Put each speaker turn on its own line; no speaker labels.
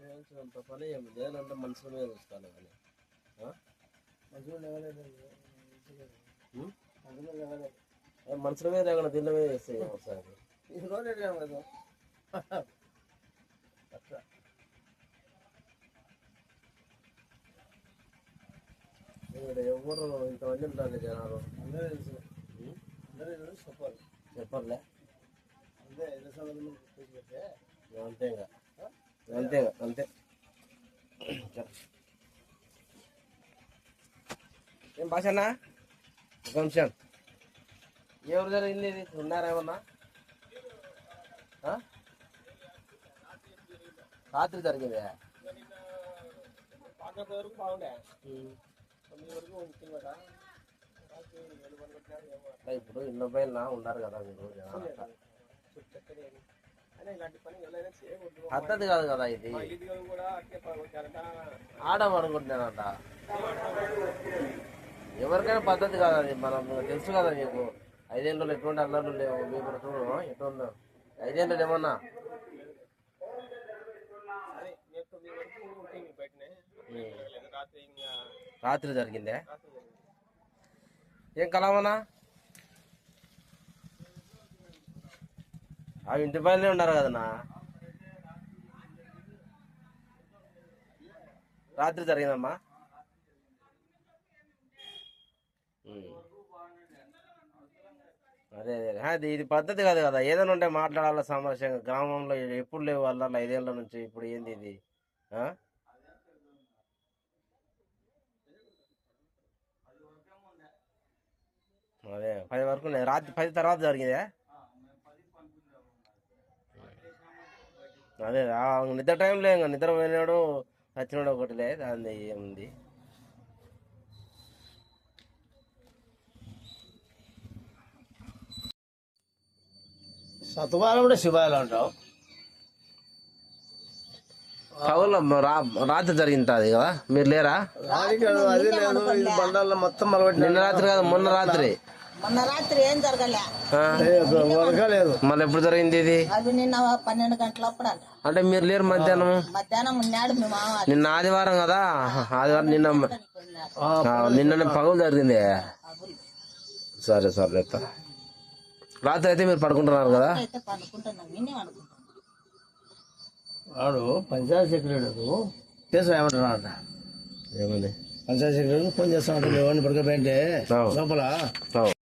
చేయాల్సినంత పని ఏమి లేదంటే మనుషుల మీద చూస్తాను కానీ మనుషుల మీద ఏమైనా దీని మీద వేస్తే ఒకసారి ఇక్కడ ఎవరు ఇంతమంది ఉంటారు జనాలు? ఉం? చెప్పర్లే అంతే ఇంకా అంతే ఇంకా. అంతే ఏం భాషనా ఒక నిమిషం. ఎవరు జరిగింది ఇది? ఉన్నారా ఏమన్నా? రాత్రి జరిగింది? ఇప్పుడు ఇళ్ళ పైన ఉన్నారు కదా మీరు పద్ధతి కాదు కదా ఇది. ఆడమనుకుంటున్నానంట. ఎవరికైనా పద్ధతి కాదు అది. మనం తెలుసు కదా నీకు. ఐదేళ్ళు ఎటువంటి అల్లర్లు లేవు. మీకు చూడు ఎటువంటి ఐదేళ్ళు ఏమన్నా? రాత్రి జరిగిందే? ఏం కలవనా? ఆ ఇంటి పైనే ఉన్నారు కదన్నా. రాత్రి జరిగిందమ్మా. అదే అదే ఇది పద్ధతి కాదు కదా. ఏదైనా ఉంటే మాట్లాడాలి సమస్య గ్రామంలో ఎప్పుడు లేవు వాళ్ళ ఐదేళ్ళ నుంచి ఇప్పుడు ఏంది ఇది? అదే పది వరకు ఉన్నాయి. రాత్రి పది తర్వాత జరిగిందే? అదే నిద్ర టైంలో ఇంకా నిద్ర పోయినాడు. వచ్చినాడు ఒకటిలే దాని ఏముంది?
సత్వాలు కూడా శివాలు అంటావు?
కవుల రాత్రి జరిగింది అది కదా మీరు లేరా?
బండాల్లో మొత్తం
నిన్న రాత్రి కాదు మొన్న రాత్రి.
మొన్న రాత్రి ఏం జరగలే.
ఆ?
వరక లేదు
మళ్ళీ ఎప్పుడు జరిగింది ఇది?
అవి నిన్న పన్నెండు గంటలప్పుడు అంట
అంటే మీరు లేరు మధ్యాహ్నం
మధ్యాహ్నం ఉన్నాడు మీ మామ.
నిన్న ఆదివారం కదా? ఆదివారం నిన్న ఆ, నిన్న పగలు జరిగింది. సరే సరే రాత్రి అయితే మీరు పడుకుంటున్నారు కదా?
వాడు పంచాయత్ సెక్రటరీ కేసు ఏమంటున్నాడు
ఏమని
పంచాయత్ సెక్రటరీ ఫోన్ చేస్తామంటే ఎవరిని పడుకోపోయింటే. లోపల.